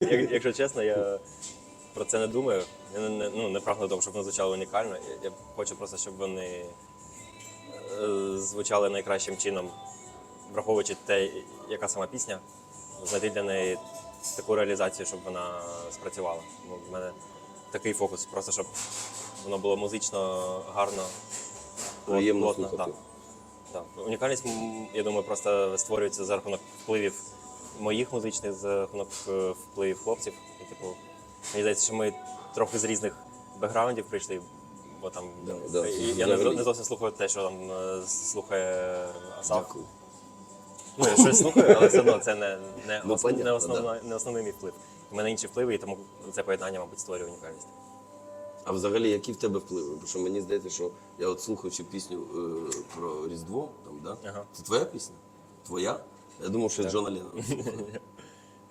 Як- Якщо чесно, я про це не думаю. Я не, не, ну, не прагну того, щоб вони звучали унікально. Я, я хочу просто, щоб вони е, звучали найкращим чином, враховуючи те, яка сама пісня, знайти для неї таку реалізацію, щоб вона спрацювала. Тому в мене такий фокус, просто щоб воно було музично, гарно, плот- Приємно плотно. слухати. Так. Так. Унікальність, я думаю, просто створюється за рахунок впливів моїх музичних, за рахунок е, впливів хлопців. І, типу, мені здається, що ми трохи з різних бекграундів прийшли, бо там Да, да, і я не, не зовсім слухаю те, що там е, слухає Асав. Ну, я щось слухаю, але все одно це не, не, Ну, ос- понятно, не, основна, не основний мій вплив. У мене інші впливи, і тому це поєднання, мабуть, створює унікальність. А взагалі, які в тебе впливи? Бо що мені здається, що я от слухаючи пісню е, про Різдво, там, да? Ага. це твоя пісня? Твоя? Я думав, що Джона Леннона. Ну,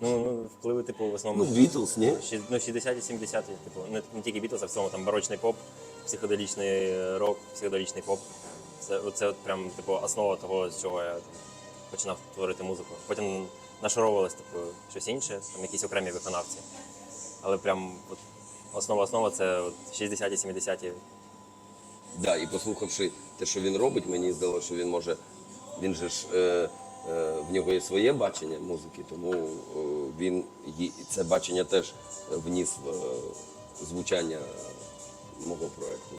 ну впливи, типу, в основному. Ну, Бітлз, ні? Щі- Ну, 60-ті, 70-ті, типу, не, не тільки Бітлз, а в цьому там барочний поп, психоделічний рок, психоделічний поп. Це, це от прям типу, основа того, з чого я там, починав творити музику. Потім нашаровувалось типу, щось інше, там якісь окремі виконавці. Але прям от, основа основа це от 60-ті, 70-ті. Да, і послухавши те, що він робить, мені здалося, що він може. Він же ж е, е, в нього є своє бачення музики, тому е, він це бачення теж вніс в е, звучання мого проекту.